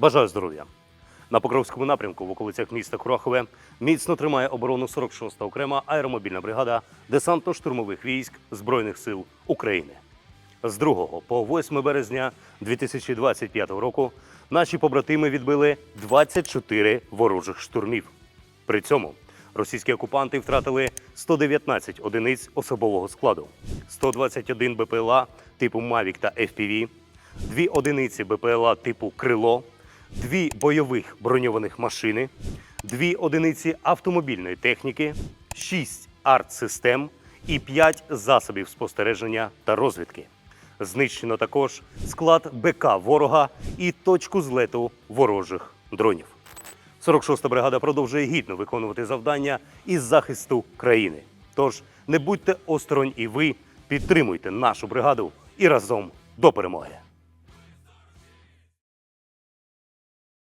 Бажаю здоров'я! На Покровському напрямку в околицях міста Курахове міцно тримає оборону 46-та окрема аеромобільна бригада десантно-штурмових військ Збройних сил України. З 2 по 8 березня 2025 року наші побратими відбили 24 ворожих штурмів. При цьому російські окупанти втратили 119 одиниць особового складу, 121 БПЛА типу Mavic та FPV, дві одиниці БПЛА типу Крило, дві бойових броньованих машини, дві одиниці автомобільної техніки, шість арт-систем і п'ять засобів спостереження та розвідки. Знищено також склад БК ворога і точку злету ворожих дронів. 46-та бригада продовжує гідно виконувати завдання із захисту країни. Тож не будьте осторонь і ви підтримуйте нашу бригаду і разом до перемоги.